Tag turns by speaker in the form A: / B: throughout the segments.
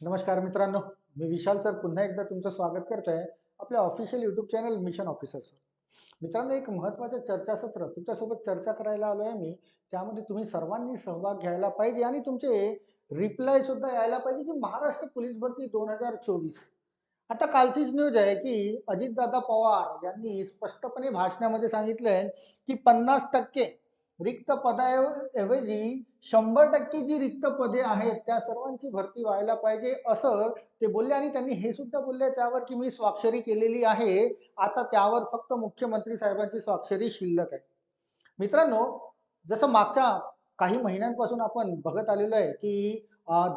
A: नमस्कार मित्रांनो मी विशाल सर पुन्हा एकदा तुमचं स्वागत करतो आहे आपल्या official YouTube channel mission officers मित्रांनो एक महत्त्वाचं चर्चासत्र तुमच्यासोबत चर्चा करायला आलो आहे मी त्यामध्ये तुम्ही सर्वांनी सहभाग घ्यायला पाहिजे आणि तुमचे रिप्लाय सुद्धा यायला पाहिजे की महाराष्ट्र पोलीस भरती दोन हजार चोवीस. आता कालचीच न्यूज आहे की अजितदादा पवार यांनी स्पष्टपणे भाषणामध्ये सांगितलंय की पन्नास टक्के रिक्त पदाऐवजी शंभर टक्के जी रिक्त पदे आहेत त्या सर्वांची भरती व्हायला पाहिजे असं ते बोलले आणि त्यांनी हे सुद्धा बोलले त्यावर की मी स्वाक्षरी केलेली आहे. आता त्यावर फक्त मुख्यमंत्री साहेबांची स्वाक्षरी शिल्लक आहे. मित्रांनो जसं मागच्या काही महिन्यांपासून आपण बघत आलेलो आहे की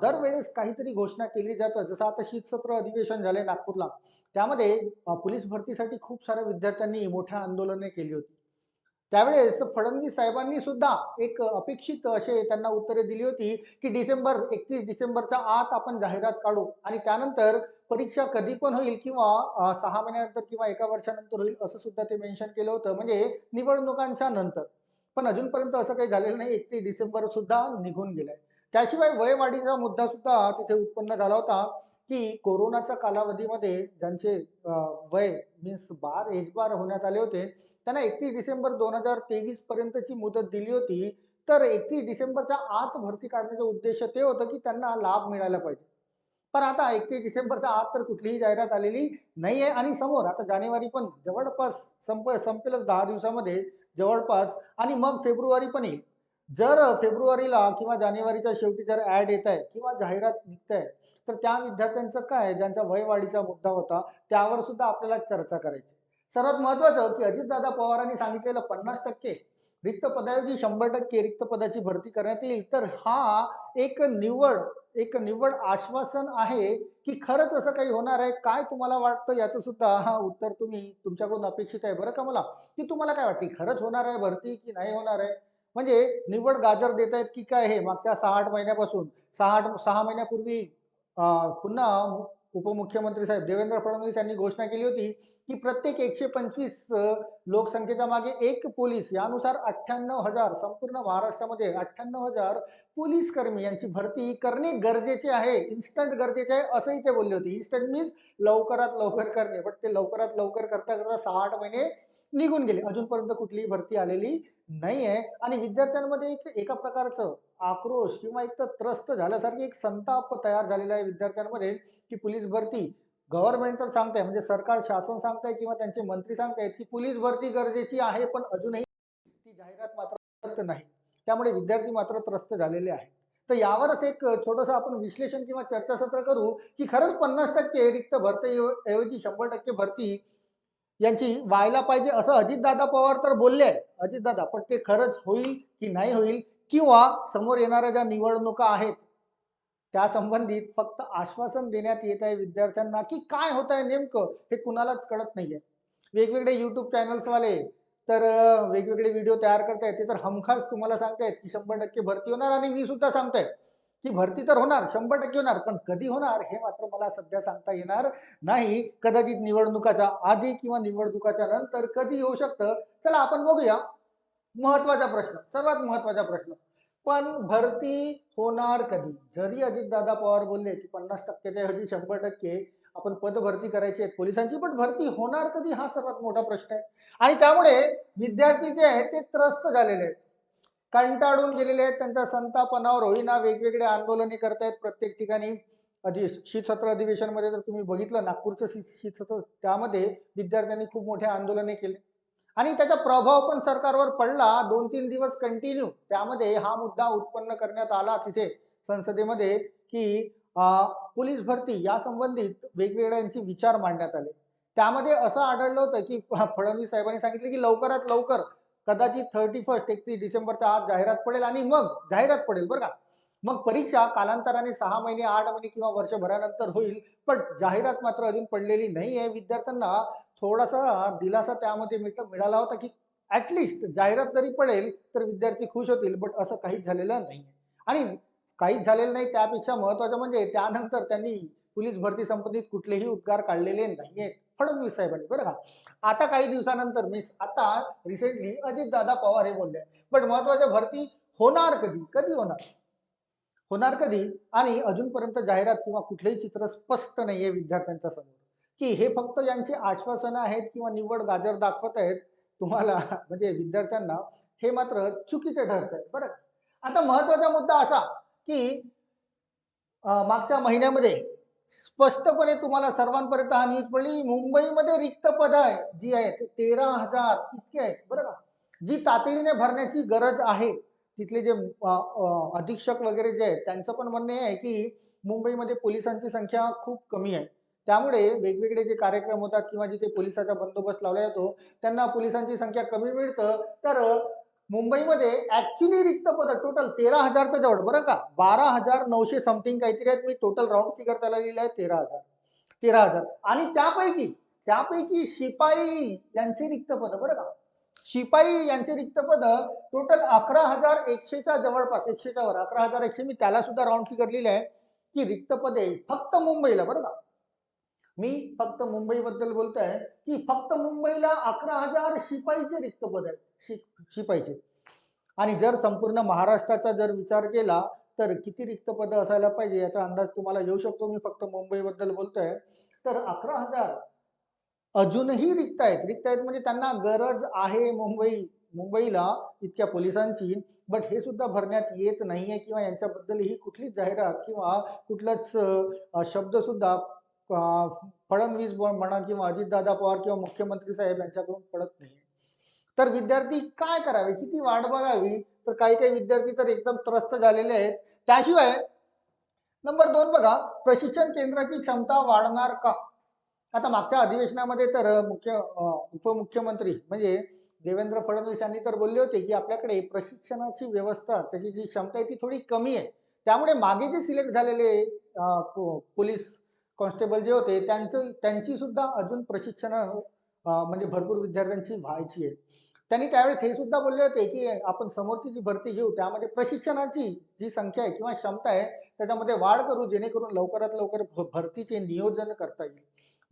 A: दरवेळेस काहीतरी घोषणा केली जातं. जसं आता शीतसत्र अधिवेशन झालंय नागपूरला. त्यामध्ये पोलीस भरतीसाठी खूप साऱ्या विद्यार्थ्यांनी मोठ्या आंदोलने केली होती. त्यावेळेस फडणवीस साहेबांनी सुद्धा एक अपेक्षित असे त्यांना उत्तरे दिली होती की डिसेंबर एकतीस डिसेंबरच्या आत आपण जाहिरात काढू. आणि त्यानंतर परीक्षा कधी पण होईल किंवा सहा महिन्यानंतर किंवा एका वर्षानंतर होईल असं सुद्धा ते मेन्शन केलं होतं. म्हणजे निवडणुकांच्या नंतर. पण अजूनपर्यंत असं काही झालेलं नाही. एकतीस डिसेंबर सुद्धा निघून गेलाय. त्याशिवाय वयवाढीचा मुद्दा सुद्धा तिथे उत्पन्न झाला होता. की कोरोनाच्या कालावधीमध्ये ज्यांचे वय मीन्स बार एज बार होण्यात आले होते त्यांना एकतीस डिसेंबर दोन हजार तेवीस पर्यंतची मुदत दिली होती. तर एकतीस डिसेंबरच्या आत भरती काढण्याचा उद्देश ते होतं की त्यांना लाभ मिळायला पाहिजे. पण आता एकतीस डिसेंबरच्या आत तर कुठलीही जाहिरात आलेली नाही आहे आणि समोर आता जानेवारी पण जवळपास संप संपेलच दहा दिवसामध्ये जवळपास. आणि मग फेब्रुवारी पण येईल. जर फेब्रुवारीला किंवा जानेवारीच्या शेवटी जर ॲड येत आहे किंवा जाहिरात निघत आहे तर त्या विद्यार्थ्यांचं काय ज्यांचा वयवाढीचा मुद्दा होता त्यावर सुद्धा आपल्याला चर्चा करायची. सर्वात महत्वाचं की अजितदादा पवारांनी सांगितलेलं पन्नास टक्के रिक्त पदाऐवजी शंभर टक्के रिक्त पदाची भरती करण्यात येईल. तर हा एक निव्वळ एक निव्वळ आश्वासन आहे की खरंच असं काही होणार आहे? काय तुम्हाला वाटतं? याचं सुद्धा हा उत्तर तुम्ही तुमच्याकडून अपेक्षित आहे. बरं का मला? की तुम्हाला काय वाटते खरंच होणार आहे भरती की नाही होणार आहे? म्हणजे निव्वळ गाजर देत आहेत की काय हे? मागच्या सहा आठ महिन्यापासून. सहा आठ सहा महिन्यापूर्वी पुन्हा उपमुख्यमंत्री साहेब देवेंद्र फडणवीस यांनी घोषणा केली होती की प्रत्येक एकशे पंचवीस लोकसंख्येच्या मागे एक पोलीस यानुसार अठ्ठ्याण्णव हजार संपूर्ण महाराष्ट्रामध्ये अठ्ठ्याण्णव हजार पोलीस कर्मी यांची भरती करणे गरजेचे आहे इन्स्टंट गरजेचे आहे असंही ते बोलले होते. इन्स्टंट मीन्स लवकरात लवकर करणे. बट ते लवकरात लवकर करता करता सहा आठ महिने निघून गेले. अजूनपर्यंत कुठलीही भरती आलेली नाही आहे आणि विद्यार्थ्यांमध्ये एक एका प्रकारचं आक्रोश किंवा एक तर त्रस्त झाल्यासारखी एक संताप तयार झालेला आहे विद्यार्थ्यांमध्ये की पोलीस भरती. गव्हर्नमेंट तर सांगताय म्हणजे सरकार शासन सांगताय किंवा त्यांचे मंत्री सांगतायत की पोलीस भरती गरजेची आहे पण अजूनही ती जाहिरात मात्र नाही. त्यामुळे विद्यार्थी मात्र त्रस्त झालेले आहेत. तर यावरच एक छोटंसं आपण विश्लेषण किंवा चर्चासत्र करू की खरंच पन्नास टक्के रिक्त भरते ऐवजी शंभर टक्के भरती यांची व्हायला पाहिजे असं अजितदादा पवार तर बोलले आहे अजितदादा पण ते खरंच होईल की नाही होईल किंवा समोर येणाऱ्या ज्या निवडणुका आहेत त्या संबंधित फक्त आश्वासन देण्यात येत आहे विद्यार्थ्यांना की काय होत आहे नेमकं हे कुणालाच कळत नाहीये. वेगवेगळे युट्यूब चॅनल्सवाले तर वेगवेगळे व्हिडिओ तयार करतायत. ते तर हमखास तुम्हाला सांगतायत की शंभर टक्के भरती होणार आणि मी सुद्धा सांगतोय. की भरती तर होणार शंभर टक्के होणार पण कधी होणार हे मात्र मला सध्या सांगता येणार नाही. कदाचित निवडणुकाच्या आधी किंवा निवडणुकाच्या नंतर कधी होऊ शकतं? चला आपण बघूया. महत्त्वाचा प्रश्न सर्वात महत्त्वाचा प्रश्न. पण भरती होणार कधी? जरी अजितदादा पवार बोलले की पन्नास टक्क्याच्या ऐवजी शंभर टक्के. आपण पद भरती करायची आहेत पोलिसांची पण भरती होणार कधी? हा सर्वात मोठा प्रश्न आहे. आणि त्यामुळे विद्यार्थी जे आहेत ते त्रस्त झालेले आहेत. कंटाळून गेलेले आहेत त्यांच्या संतापनावर होईना वेगवेगळे आंदोलने करतायत प्रत्येक ठिकाणी. अधि शीतसत्र अधिवेशनमध्ये जर तुम्ही बघितलं नागपूरचं शीत शीतसत्र त्यामध्ये विद्यार्थ्यांनी खूप मोठे आंदोलने केले. आणि त्याचा प्रभाव पण सरकारवर पडला. दोन तीन दिवस कंटिन्यू त्यामध्ये हा मुद्दा उत्पन्न करण्यात आला तिथे संसदेमध्ये की पोलीस भरती या संबंधित वेगवेगळ्यांचे विचार मांडण्यात आले. त्यामध्ये असं आढळलं होतं की फडणवीस साहेबांनी सांगितलं की लवकरात लवकर कदाचित थर्टी फर्स्ट एकतीस डिसेंबरच्या आत जाहिरात पडेल आणि मग जाहिरात पडेल बरं का. मग परीक्षा कालांतराने सहा महिने आठ महिने किंवा वर्षभरानंतर होईल पण जाहिरात मात्र अजून पडलेली नाही आहे विद्यार्थ्यांना थोडासा दिलासा त्यामध्ये मिळ मिळाला होता की ऍटलिस्ट जाहिरात जरी पडेल तर विद्यार्थी खुश होतील बट असं काहीच झालेलं नाही आणि काहीच झालेलं नाही त्यापेक्षा महत्वाचं म्हणजे त्यानंतर त्यांनी पोलीस भरती संबंधित कुठलेही उद्गार काढलेले नाहीयेत. फडणवीस साहेबांनी बरं का? आता काही दिवसानंतर मीन्स आता रिसेंटली अजितदादा पवार हे बोलले. पण महत्त्वाच्या भरती होणार कधी? कधी होणार? होणार कधी? आणि अजूनपर्यंत जाहिरात किंवा कुठलंही चित्र स्पष्ट नाहीये विद्यार्थ्यांच्या समोर. की हे फक्त यांची आश्वासनं आहेत किंवा निवड गाजर दाखवत आहेत तुम्हाला म्हणजे विद्यार्थ्यांना हे मात्र चुकीचे ठरत आहे बरं? आता महत्त्वाचा मुद्दा असा की मागच्या महिन्यामध्ये स्पष्टपणे तुम्हाला सर्वांपर्यंत हा न्यूज पडली. मुंबईमध्ये रिक्त पद आहे जी आहेत तेरा हजार इतके आहेत बरं का जी तातडीने भरण्याची गरज आहे. तिथले जे अधीक्षक वगैरे जे आहेत त्यांचं पण म्हणणे आहे की मुंबईमध्ये पोलिसांची संख्या खूप कमी आहे. त्यामुळे वेगवेगळे जे कार्यक्रम होतात किंवा जिथे पोलिसाचा बंदोबस्त लावला जातो त्यांना पोलिसांची संख्या कमी मिळतं. तर मुंबईमध्ये ऍक्च्युली रिक्त पद टोटल तेरा हजारच्या जवळ बरं का? बारा हजार नऊशे समथिंग काहीतरी आहेत. मी टोटल राऊंड फिगर त्याला लिहिलं आहे तेरा हजार. तेरा हजार. आणि त्यापैकी त्यापैकी शिपाई यांची रिक्त पद बरं का? शिपाई यांचे रिक्त पद टोटल अकरा हजार एकशेच्या जवळपास एकशेच्या वर अकरा हजार एकशे. मी त्याला सुद्धा राऊंड फिगर लिहिलं आहे की रिक्त पदे फक्त मुंबईला बरं का? मी फक्त मुंबईबद्दल बोलतोय की फक्त मुंबईला अकरा हजार शिपाईचे रिक्त पद आहेत. शि शिपाईचे. आणि जर संपूर्ण महाराष्ट्राचा जर विचार केला तर किती रिक्त पद असायला पाहिजे याचा अंदाज तुम्हाला येऊ शकतो. मी फक्त मुंबईबद्दल बोलतोय. तर अकरा हजार अजूनही रिक्त आहेत. रिक्त आहेत म्हणजे त्यांना गरज आहे मुंबई मुंबईला इतक्या पोलिसांची. बट हे सुद्धा भरण्यात येत नाहीये किंवा यांच्याबद्दल ही कुठलीच जाहिरात किंवा कुठलाच शब्द सुद्धा फडणवीस म्हणा किंवा अजितदादा पवार किंवा मुख्यमंत्री साहेब यांच्याकडून पडत नाही. तर विद्यार्थी काय करावे? किती वाट बघावी? तर काही काही विद्यार्थी तर एकदम त्रस्त झालेले आहेत. त्याशिवाय नंबर दोन बघा प्रशिक्षण केंद्राची क्षमता वाढणार का? आता मागच्या अधिवेशनामध्ये तर मुख्य उपमुख्यमंत्री म्हणजे देवेंद्र फडणवीस यांनी तर बोलले होते की आपल्याकडे प्रशिक्षणाची व्यवस्था त्याची जी क्षमता आहे ती थोडी कमी आहे. त्यामुळे मागे जे सिलेक्ट झालेले पोलीस कॉन्स्टेबल जे होते त्यांचं त्यांची सुद्धा अजून प्रशिक्षण म्हणजे भरपूर विद्यार्थ्यांची व्हायची आहे त्यांनी त्यावेळेस हे सुद्धा बोलले होते की आपण समोरची जी भरती घेऊ त्यामध्ये प्रशिक्षणाची जी संख्या आहे किंवा क्षमता आहे त्याच्यामध्ये वाढ करू जेणेकरून लवकरात लवकर भ- भरतीचे नियोजन करता येईल.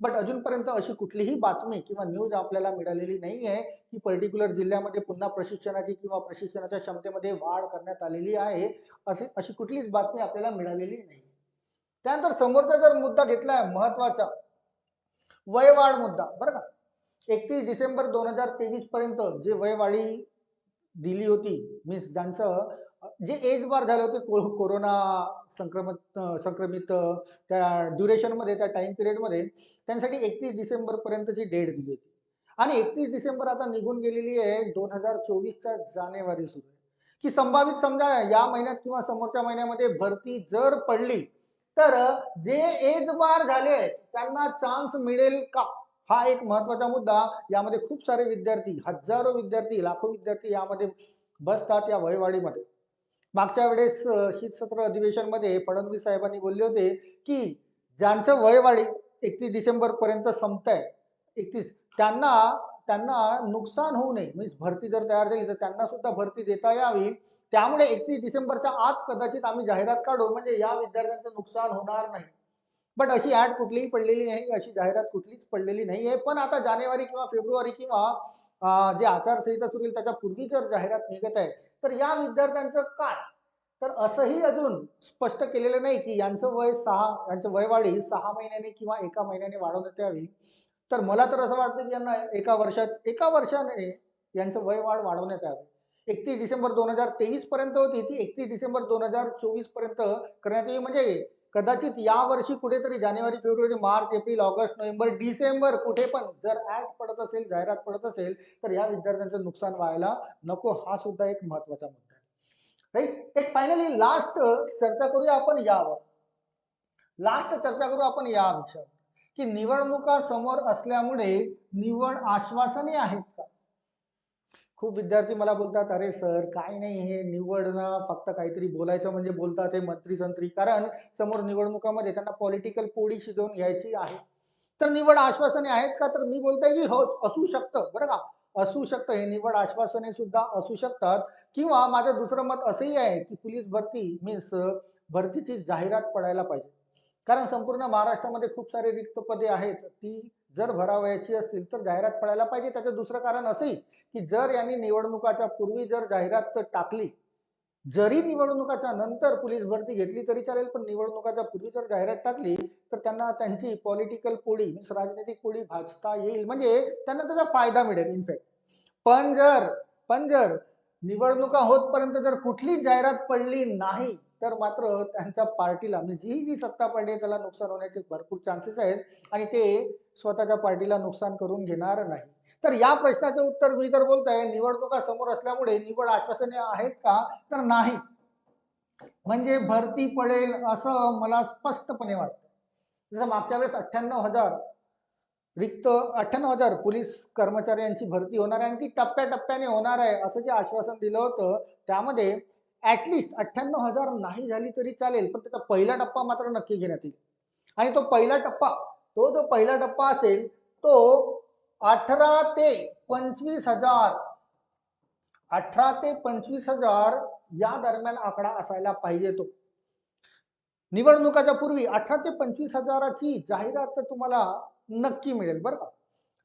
A: बट अजूनपर्यंत अशी कुठलीही बातमी किंवा न्यूज आपल्याला मिळालेली नाही आहे. की पर्टिक्युलर जिल्ह्यामध्ये पुन्हा प्रशिक्षणाची किंवा प्रशिक्षणाच्या क्षमतेमध्ये वाढ करण्यात आलेली आहे असे अशी कुठलीच बातमी आपल्याला मिळालेली नाही. त्यानंतर समोरचा जर मुद्दा घेतलाय महत्त्वाचा. वयवाढ मुद्दा बरं का? एकतीस डिसेंबर दोन हजार तेवीस पर्यंत जे वयवाढी दिली होती मीन्स ज्यांचं जे एज बार झाले होते को- कोरोना संक्रमित संक्रमित त्या ड्युरेशनमध्ये त्या टाइम पिरियडमध्ये त्यांसाठी एकतीस डिसेंबर पर्यंतची डेट दिली होती. आणि एकतीस डिसेंबर आता निघून गेलेली आहे दोन हजार चोवीसच्या जानेवारी सुरू आहे. की संभावित समजा या महिन्यात किंवा समोरच्या महिन्यामध्ये भरती जर पडली तर जे एज बार झाले त्यांना चान्स मिळेल का? हा एक महत्त्वाचा मुद्दा. यामध्ये खूप सारे विद्यार्थी हजारो विद्यार्थी लाखो विद्यार्थी यामध्ये बसतात या वयवाढीमध्ये मागच्या वेळेस शीत शीतसत्र अधिवेशनमध्ये फडणवीस साहेबांनी बोलले होते की ज्यांचं वयवाढी एकतीस डिसेंबर पर्यंत संपत आहे एकतीस त्यांना त्यांना नुकसान होऊ नये. मीन्स भरती जर तयार झाली तर त्यांना सुद्धा भरती देता यावी. त्यामुळे एकतीस डिसेंबरच्या आत कदाचित आम्ही जाहिरात काढू म्हणजे या विद्यार्थ्यांचं नुकसान होणार नाही. बट अशी ऍड कुठलीही पडलेली नाही अशी जाहिरात कुठलीच पडलेली नाही आहे. पण आता जानेवारी किंवा फेब्रुवारी किंवा जे आचारसंहिता सुरू होईल त्याच्या पूर्वी जर जाहिरात निघत आहे तर या विद्यार्थ्यांचं काय? तर असंही अजून स्पष्ट केलेलं नाही की यांचं वय सहा यांचं वयवाढी सहा महिन्याने किंवा एका महिन्याने वाढवण्यात यावी. तर मला तर असं वाटतं की यांना एका वर्षात एका वर्षाने यांचं वयवाढ वाढवण्यात यावे. एकतीस डिसेंबर दोन हजार तेवीस पर्यंत होती. ती एकतीस डिसेंबर दोन हजार चोवीसपर्यंत करण्यात येईल. म्हणजे कदाचित या वर्षी कुठेतरी जानेवारी फेब्रुवारी March April August November December कुठे पण जर ऍड पडत असेल जाहिरात पडत असेल तर या विद्यार्थ्यांचं नुकसान व्हायला नको. हा सुद्धा एक महत्त्वाचा मुद्दा आहे. राईट एक फायनली लास्ट चर्चा करूया आपण यावर. लास्ट चर्चा करू आपण या विषयावर. की निवडणुका समोर असल्यामुळे निवड आश्वासने आहेत का? खूप विद्यार्थी मला बोलतात अरे सर काय नाही हे निवडणं फक्त काहीतरी बोलायचं म्हणजे बोलतात हे मंत्री संत्री. कारण समोर निवडणुकामध्ये त्यांना पॉलिटिकल पोळी शिजवून घ्यायची आहे. तर निवड आश्वासने आहेत का? तर मी बोलतोय की हो असू शकतं बरं का? असू शकतं. हे निवड आश्वासने सुद्धा असू शकतात. किंवा माझं दुसरं मत असंही आहे की पोलीस भरती मीन्स भरतीची जाहिरात पडायला पाहिजे. कारण संपूर्ण महाराष्ट्रामध्ये खूप सारे रिक्त पदे आहेत. ती जर भरावयाची असतील तर जाहिरात पडायला पाहिजे. त्याचं दुसरं कारण असंही की जर यांनी निवडणुकाच्या पूर्वी जर जाहिरात टाकली जरी निवडणुकाच्या नंतर पोलीस भरती घेतली तरी चालेल पण निवडणुकाच्या पूर्वी जर जाहिरात टाकली तर त्यांना त्यांची पॉलिटिकल पोळी मीन्स राजनैतिक पोळी भाजता येईल. म्हणजे त्यांना त्याचा फायदा मिळेल इनफॅक्ट पण जर पण जर निवडणुका होतपर्यंत जर कुठलीच जाहिरात पडली नाही तर मात्र त्यांच्या पार्टीला म्हणजे जी जी सत्ता पार्टी त्याला नुकसान होण्याचे भरपूर चान्सेस आहेत. आणि ते स्वतःच्या पार्टीला नुकसान करून घेणार नाही. तर या प्रश्नाचे उत्तर मी तर बोलतोय निवडणुका समोर असल्यामुळे निवड आश्वासने आहेत का? तर नाही. म्हणजे भरती पडेल असं मला स्पष्टपणे वाटतं. जसं मागच्या वेळेस अठ्ठ्याण्णव हजार रिक्त अठ्ठ्याण्णव हजार पोलीस कर्मचाऱ्यांची भरती होणार आहे आणि ती टप्प्याटप्प्याने होणार आहे असं जे आश्वासन दिलं होतं त्यामध्ये ऍटलिस्ट अठ्ठ्याण्णव हजार नाही झाली तरी चालेल पण त्याचा पहिला टप्पा मात्र नक्की घेण्यात येईल. आणि तो पहिला टप्पा तो जो पहिला टप्पा असेल तो अठरा ते पंचवीस हजार अठरा ते पंचवीस हजार या दरम्यान आकडा असायला पाहिजे तो. निवडणुकाच्या पूर्वी अठरा ते पंचवीस हजाराची जाहिरात तर तुम्हाला नक्की मिळेल बरं का.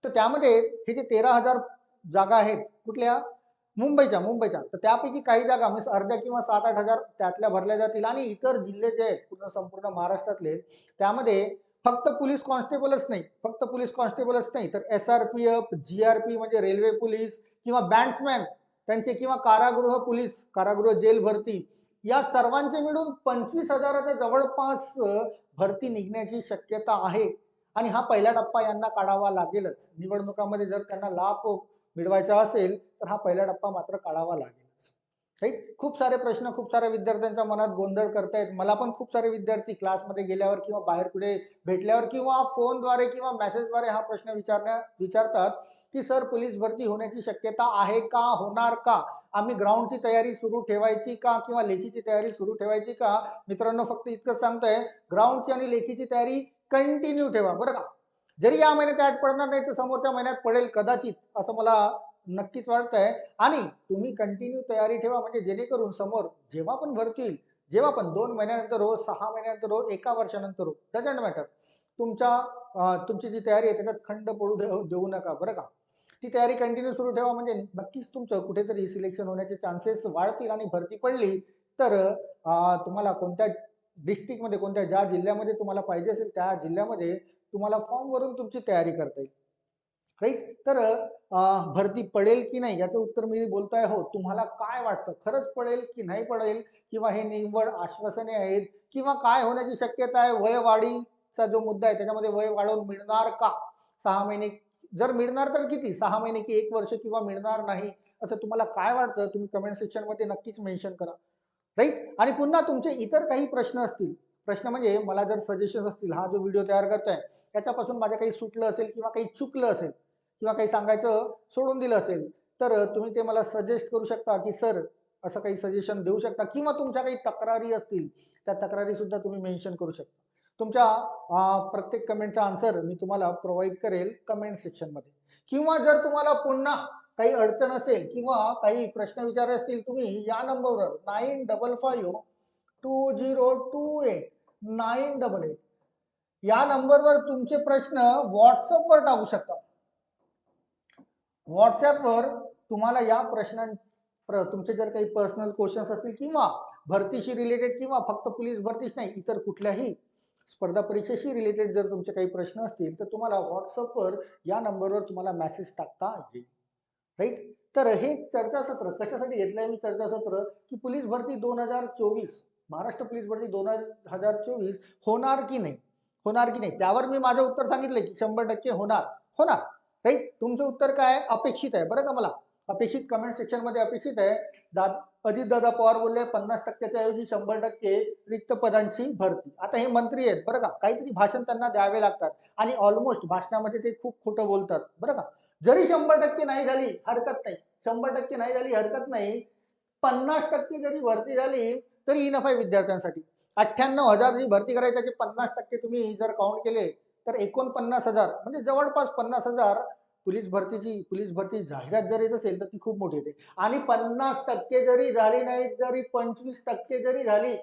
A: तर त्यामध्ये हे जे तेरा हजार जागा आहेत कुठल्या? मुंबईच्या मुंबईच्या. तर त्यापैकी काही जागा म्हणजे अर्ध्या किंवा सात आठ हजार त्यातल्या भरल्या जातील. आणि इतर जिल्हे जे आहेत पूर्ण संपूर्ण महाराष्ट्रातले त्यामध्ये फक्त पोलीस कॉन्स्टेबलच नाही फक्त पोलीस कॉन्स्टेबलच नाही तर S R P F G R P म्हणजे रेल्वे पोलीस किंवा बँड्समॅन त्यांचे किंवा कारागृह पोलीस कारागृह जेल भरती या सर्वांचे मिळून पंचवीस हजाराच्या जवळपास भरती निघण्याची शक्यता आहे. आणि हा पहिला टप्पा यांना काढावा लागेलच. निवडणुकामध्ये जर त्यांना लाभ मिळवायचा असेल तर हा पहिला टप्पा मात्र काढावा लागेल. राईट? खूप सारे प्रश्न खूप साऱ्या विद्यार्थ्यांच्या मनात गोंधळ करतायत. मला पण खूप सारे विद्यार्थी क्लासमध्ये गेल्यावर किंवा बाहेर कुठे भेटल्यावर किंवा फोनद्वारे किंवा मेसेजद्वारे हा प्रश्न विचारण्या विचारतात की सर पोलीस भरती होण्याची शक्यता आहे का? होणार का? आम्ही ग्राउंडची तयारी सुरू ठेवायची का? किंवा लेखीची तयारी सुरू ठेवायची का? मित्रांनो फक्त इतकंच सांगतोय ग्राउंडची आणि लेखीची तयारी कंटिन्यू ठेवा. बरं का? जरी या महिन्यात ऍड पडणार नाही तर समोरच्या महिन्यात पडेल कदाचित असं मला नक्कीच वाटतंय आणि तुम्ही कंटिन्यू तयारी ठेवा म्हणजे जेणेकरून समोर जेव्हा पण भरती होईल जेव्हा पण दोन महिन्यानंतर हो सहा महिन्यानंतर हो एका वर्षानंतर हो डजंट मॅटर तुमच्या तुमची जी तयारी आहे त्याच्यात खंड पडू देऊ देऊ नका बरं का? ती तयारी कंटिन्यू सुरू ठेवा म्हणजे नक्कीच तुमचं कुठेतरी सिलेक्शन होण्याचे चान्सेस वाढतील आणि भरती पडली तर तुम्हाला कोणत्या डिस्ट्रिक्टमध्ये कोणत्या ज्या जिल्ह्यामध्ये तुम्हाला पाहिजे असेल त्या जिल्ह्यामध्ये तुम्हाला फॉर्म भरून तुमची तयारी करता येईल. राईट तर भरती पडेल की नाही याचं उत्तर मी बोलतोय. हो तुम्हाला काय वाटतं? खरंच पडेल की नाही पडेल? किंवा हे निव्वळ आश्वासने आहेत? किंवा काय होण्याची शक्यता आहे? वयवाढीचा जो मुद्दा आहे त्याच्यामध्ये वय वाढवून मिळणार का? सहा महिने जर मिळणार तर किती? सहा महिने की एक वर्ष किंवा मिळणार नाही? असं तुम्हाला काय वाटतं? तुम्ही कमेंट सेक्शनमध्ये नक्कीच मेन्शन करा. राईट आणि पुन्हा तुमचे इतर काही प्रश्न असतील. प्रश्न म्हणजे मला जर सजेशन असतील हा जो व्हिडिओ तयार करतोय त्याच्यापासून माझ्या काही सुटलं असेल किंवा काही चुकलं असेल किंवा काही सांगायचं सोडून दिलं असेल तर तुम्ही ते मला सजेस्ट करू शकता की सर असं काही सजेशन देऊ शकता किंवा तुमच्या काही तक्रारी असतील त्या तक्रारी सुद्धा तुम्ही मेन्शन करू शकता. तुमच्या प्रत्येक कमेंटचा आन्सर मी तुम्हाला प्रोव्हाइड करेल कमेंट सेक्शनमध्ये किंवा जर तुम्हाला पुन्हा काही अडचण असेल किंवा काही प्रश्न विचार असतील तुम्ही या नंबरवर nine double five two zero two eight nine double eight या नंबरवर तुमचे प्रश्न व्हॉट्सअपवर टाकू शकता. व्हॉट्सअपवर तुम्हाला या प्रश्नां प्र तुमचे जर काही पर्सनल क्वेश्चन्स असतील किंवा भरतीशी रिलेटेड किंवा फक्त पोलीस भरतीच नाही इतर कुठल्याही स्पर्धा परीक्षेशी रिलेटेड जर तुमचे काही प्रश्न असतील तर तुम्हाला व्हॉट्सअपवर या नंबरवर तुम्हाला मेसेज टाकता येईल. राईट तर हे चर्चासत्र कशासाठी घेतलंय मी चर्चासत्र? की पोलीस भरती दोन हजार चोवीस महाराष्ट्र पोलीस भरती दोन हजार चोवीस होणार की नाही? होणार की नाही? त्यावर मी माझं उत्तर सांगितलं की शंभर टक्के होणार. होणार. राईट तुमचं उत्तर काय? अपेक्षित आहे बरं का मला? अपेक्षित कमेंट सेक्शनमध्ये अपेक्षित आहे. दादा अजित दादा पवार बोलले पन्नास टक्क्याच्या ऐवजी शंभर टक्के रिक्त पदांची भरती. आता हे मंत्री आहेत बरं का? काहीतरी भाषण त्यांना द्यावे लागतात. आणि ऑलमोस्ट भाषणामध्ये ते खूप खोटं बोलतात बरं का? जरी शंभर टक्के नाही झाली हरकत नाही. शंभर टक्के नाही झाली हरकत नाही. पन्नास टक्के जरी भरती झाली तरी इनफ आहे विद्यार्थ्यांसाठी. अठ्ठ्याण्णव हजार जी भरती करायची त्याचे पन्नास टक्के तुम्ही जर काउंट केले तर एकोणपन्नास हजार म्हणजे जवळपास पन्नास हजार पोलीस भरतीची पोलीस भरती जाहिरात जर येत असेल तर ती खूप मोठी येते आणि पन्नास टक्के जरी झाली नाही जरी पंचवीस टक्के जरी झाली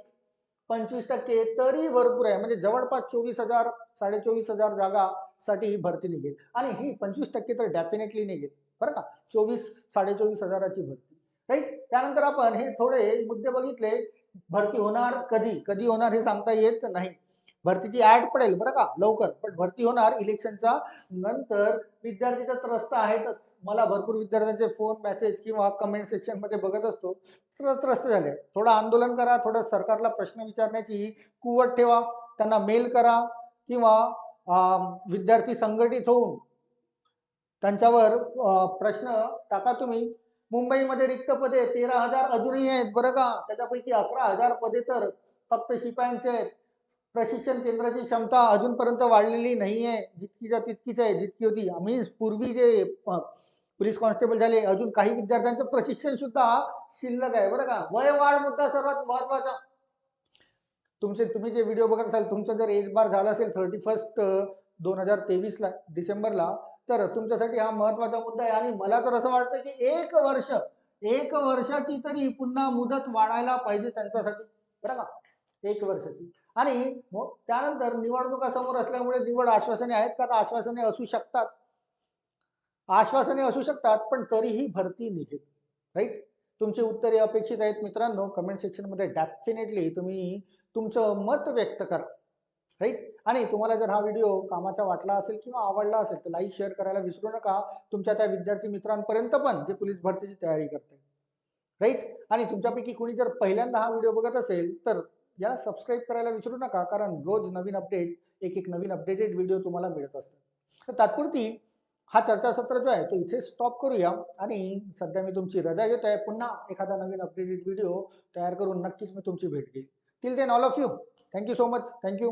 A: पंचवीस टक्के तरी भरपूर आहे. म्हणजे जवळपास चोवीस हजार साडे चोवीस हजार जागासाठी ही भरती निघेल. आणि ही पंचवीस टक्के तर डेफिनेटली निघेल. बरं का? चोवीस साडे चोवीस हजाराची भरती. राईट त्यानंतर आपण हे थोडे मुद्दे बघितले. भरती होणार कधी? कधी होणार हे सांगता येत नाही. भरतीची ऍड पडेल बरं का लवकर. पण भरती होणार इलेक्शनचा नंतर. विद्यार्थी तर त्रस्त आहेतच. मला भरपूर विद्यार्थ्यांचे फोन मेसेज किंवा कमेंट सेक्शनमध्ये बघत असतो. त्रस्त झाले. थोडं आंदोलन करा थोडं सरकारला प्रश्न विचारण्याची कुवत ठेवा. त्यांना मेल करा किंवा विद्यार्थी संघटित होऊन त्यांच्यावर प्रश्न टाका तुम्ही. मुंबईमध्ये रिक्त पदे तेरा हजार अजूनही आहेत बरं का. त्याच्यापैकी अकरा हजार पदे तर फक्त शिपायांचे आहेत. प्रशिक्षण केंद्राची क्षमता अजूनपर्यंत वाढलेली नाही आहे जितकीच्या तितकीच आहे जितकी होती. आम्ही पूर्वी जे पोलीस कॉन्स्टेबल झाले अजून काही विद्यार्थ्यांचं प्रशिक्षण सुद्धा शिल्लक आहे. बरं का? वय वाढ मुद्दा सर्वात महत्त्वाचा. तुमचे तुम्ही जे व्हिडिओ बघत असाल तुमचं जर एज बार झाला असेल थर्टी फर्स्ट दोन हजार तेवीसला डिसेंबरला तर तुमच्यासाठी हा महत्त्वाचा मुद्दा आहे. आणि मला तर असं वाटतं की एक वर्ष एक वर्षाची तरी पुन्हा मुदत वाढायला पाहिजे त्यांच्यासाठी. बरं का? एक वर्षाची. आणि मग त्यानंतर निवडणुका समोर असल्यामुळे निवड आश्वासने आहेत का? तर आश्वासने असू शकतात. आश्वासने असू शकतात पण तरीही भरती निघेल. राईट तुमची उत्तरे अपेक्षित आहेत मित्रांनो. कमेंट सेक्शनमध्ये डेफिनेटली तुम्ही तुमचं मत व्यक्त करा. राईट आणि तुम्हाला जर हा व्हिडिओ कामाचा वाटला असेल किंवा आवडला असेल तर लाईक शेअर करायला विसरू नका. तुमच्या त्या विद्यार्थी मित्रांपर्यंत पण जे पोलीस भरतीची तयारी करते राईट आणि तुमच्यापैकी कोणी जर पहिल्यांदा हा व्हिडिओ बघत असेल तर या सबस्क्राईब करायला विसरू नका कारण रोज नवीन अपडेट एक एक नवीन अपडेटेड व्हिडिओ तुम्हाला मिळत असतात. तर तात्पुरती हा चर्चासत्र जो आहे तो इथे स्टॉप करूया आणि सध्या मी तुमची रजा घेत आहे पुन्हा एखादा नवीन अपडेटेड व्हिडिओ तयार करून नक्कीच मी तुमची भेट घेईल till then all of you thank you so much thank you